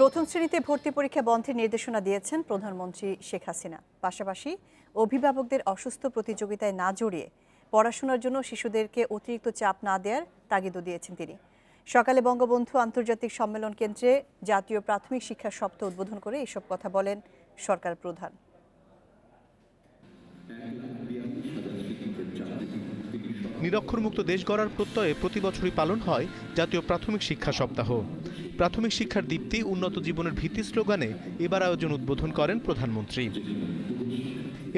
প্রথম শ্রেণীতে ভর্তি পরীক্ষা বন্ধের নির্দেশনা দিয়েছেন প্রধানমন্ত্রী শেখ হাসিনা। পাশাপাশি অভিভাবকদের অসুস্থ প্রতিযোগিতায় না জড়িয়ে পড়াশোনার জন্য শিশুদেরকে অতিরিক্ত চাপ না দেওয়ার তাগিদও দিয়েছেন তিনি। সকালে বঙ্গবন্ধু আন্তর্জাতিক সম্মেলন কেন্দ্রে জাতীয় প্রাথমিক শিক্ষা সপ্তাহ উদ্বোধন করে এসব কথা বলেন সরকার প্রধান। নিরক্ষরমুক্ত দেশ গড়ার প্রত্যয়ে প্রতি বছরই পালন হয় জাতীয় প্রাথমিক শিক্ষা সপ্তাহ। প্রাথমিক শিক্ষার দীপ্তি, উন্নত জীবনের ভিত্তি স্লোগানে এবার আয়োজন উদ্বোধন করেন প্রধানমন্ত্রী।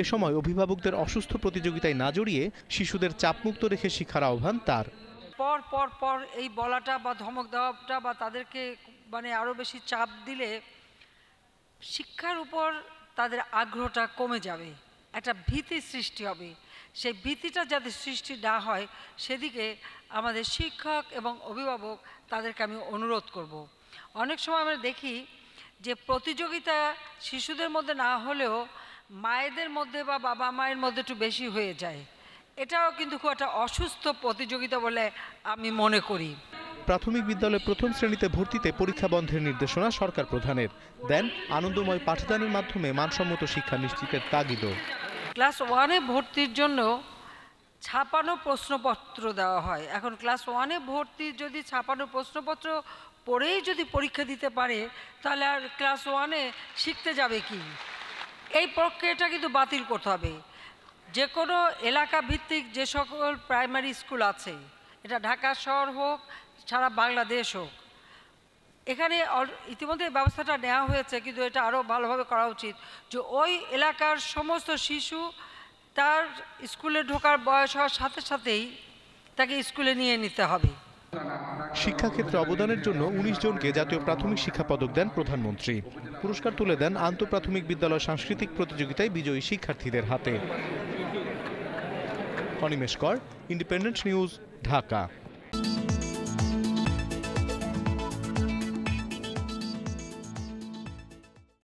এ সময় অভিভাবকদের অসুস্থ প্রতিযোগিতায় না জড়িয়ে শিশুদের চাপমুক্ত রেখে শিক্ষার আহ্বান তার। পর পর পর এই বলাটা বা ধমক দেওয়াটা বা তাদেরকে মানে আরও বেশি চাপ দিলে শিক্ষার উপর তাদের আগ্রহটা কমে যাবে। একটা ভীতি সৃষ্টি হবে। সেই ভীতিটা যাতে সৃষ্টি না হয়, সেদিকে আমাদের শিক্ষক এবং অভিভাবক তাদেরকে আমি অনুরোধ করব। অনেক সময় আমরা দেখি যে প্রতিযোগিতা শিশুদের মধ্যে না হলেও মায়েদের মধ্যে বা বাবা মায়ের মধ্যে একটু বেশি হয়ে যায়। এটাও কিন্তু খুব একটা অসুস্থ প্রতিযোগিতা বলে আমি মনে করি। প্রাথমিক বিদ্যালয়ে প্রথম শ্রেণীতে ভর্তিতে পরীক্ষা বন্ধের নির্দেশনা সরকার প্রধানের। দেন আনন্দময় পাঠদানের মাধ্যমে মানসম্মত শিক্ষা নিশ্চিতের তাগিদও। ক্লাস ওয়ানে ভর্তির জন্য ছাপানো প্রশ্নপত্র দেওয়া হয়। এখন ক্লাস ওয়ানে ভর্তি যদি ছাপানো প্রশ্নপত্র পড়েই যদি পরীক্ষা দিতে পারে, তাহলে আর ক্লাস ওয়ানে শিখতে যাবে কি? এই প্রক্রিয়াটা কিন্তু বাতিল করতে হবে। যে কোনো এলাকা ভিত্তিক যে সকল প্রাইমারি স্কুল আছে এটা ঢাকা শহর হোক, সারা বাংলাদেশ হোক। এখানে ইতিমধ্যে ব্যবস্থাটা নেওয়া হয়েছে, কিন্তু এটা আরও ভালোভাবে করা উচিত যে ওই এলাকার সমস্ত শিশু তার স্কুলে ঢোকার বয়স হওয়ার সাথে সাথেই তাকে স্কুলে নিয়ে নিতে হবে। শিক্ষাক্ষেত্রে অবদানের জন্য উনিশ জনকে জাতীয় প্রাথমিক শিক্ষা পদক দেন প্রধানমন্ত্রী। পুরস্কার তুলে দেন আন্তঃপ্রাথমিক বিদ্যালয় সাংস্কৃতিক প্রতিযোগিতায় বিজয়ী শিক্ষার্থীদের হাতে। অনিমেষ কর ইন্ডিপেন্ডেন্ট নিউজ ঢাকা